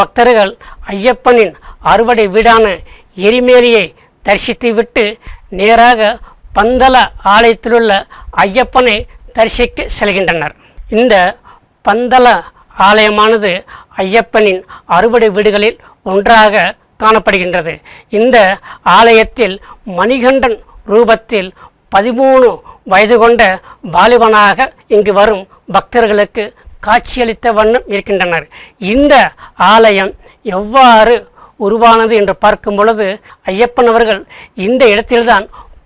பக்தர்கள் ஐயப்பனின் அறுவடை வீடான எரிமேரியை தரிசித்துவிட்டு நேராக பந்தல ஆலயத்திலுள்ள ஐயப்பனை தரிசிக்க செல்கின்றனர். இந்த பந்தல ஆலயமானது ஐயப்பனின் அறுவடை வீடுகளில் ஒன்றாக காணப்படுகின்றது. இந்த ஆலயத்தில் மணிகண்டன் ரூபத்தில் பதிமூணு வயது கொண்ட வாலிபனாக இங்கு வரும் பக்தர்களுக்கு காட்சியளித்த வண்ணம் இருக்கின்றனர். இந்த ஆலயம் எவ்வாறு உருவானது என்று பார்க்கும் பொழுது ஐயப்பன் அவர்கள் இந்த இடத்தில்தான்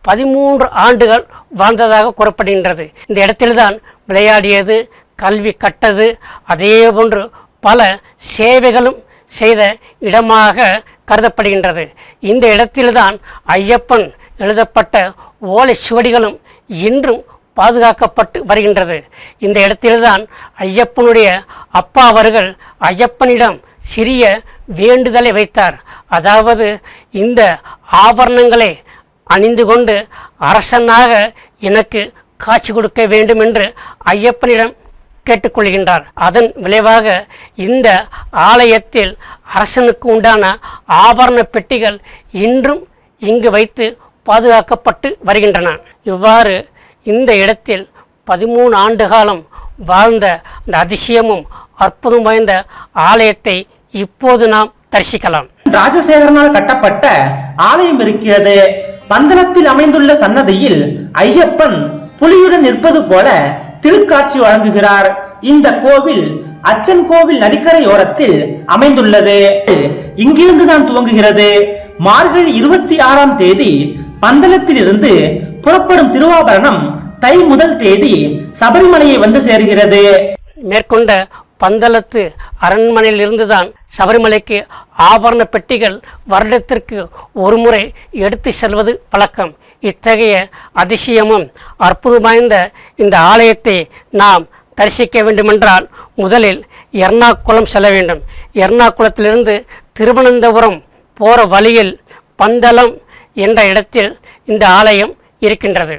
பதிமூன்று ஆண்டுகள் வாழ்ந்ததாக கூறப்படுகின்றது. இந்த இடத்தில்தான் விளையாடியது கல்வி கட்டது அதே போன்று பல சேவைகளும் செய்த இடமாக கருதப்படுகின்றது. இந்த இடத்தில்தான் ஐயப்பன் எழுதப்பட்ட ஓலை சுவடிகளும் இன்றும் பாதுகாக்கப்பட்டு வருகின்றது. இந்த இடத்தில்தான் ஐயப்பனுடைய அப்பா அவர்கள் ஐயப்பனிடம் சிறிய வேண்டுதலை வைத்தார். அதாவது இந்த ஆபரணங்களை அணிந்து கொண்டு அரசனாக எனக்கு காட்சி கொடுக்க வேண்டும் என்று ஐயப்பனிடம் கேட்டுக்கொள்கின்றார். அதன் விளைவாக இந்த ஆலயத்தில் அரசனுக்கு உண்டான ஆபரண பெட்டிகள் இன்றும் இங்கு வைத்து பாதுகாக்கப்பட்டு வருகின்றன. இவ்வாறு இந்த இடத்தில் பதிமூணு ஆண்டு காலம் வாழ்ந்த அந்த அதிசயமும் அற்புதம் வாய்ந்த ஆலயத்தை இப்போது நாம் தரிசிக்கலாம். ராஜசேகரனால் கட்டப்பட்ட ஆலயம் இருக்கிறது. பந்தனத்தில் அமைந்துள்ள சன்னதியில் ஐயப்பன் புலியுடன் நிற்பது போல திருக்காட்சி வழங்குகிறார். இந்த கோவில் அச்சன் கோவில் நதிக்கரையோரத்தில் அமைந்துள்ளது. இங்கிருந்து தான் துவங்குகிறது. மார்கழி இருபத்தி ஆறாம் தேதி பந்தளத்திலிருந்து புறப்படும் திருவாபரணம் தை முதல் தேதி சபரிமலையை வந்து சேர்கிறது. மேற்கொண்ட பந்தளத்து அரண்மனையிலிருந்துதான் சபரிமலைக்கு ஆபரண பெட்டிகள் வருடத்திற்கு ஒரு முறை எடுத்து செல்வது பழக்கம் இத்தகைய அதிசயமும் அற்புதம் வாய்ந்த இந்த ஆலயத்தை நாம் தரிசிக்க வேண்டுமென்றால் முதலில் எர்ணாகுளம் செல்ல வேண்டும். எர்ணாகுளத்திலிருந்து திருவனந்தபுரம் போகிற வழியில் பந்தளம் என்ற இடத்தில் இந்த ஆலயம் இருக்கின்றது.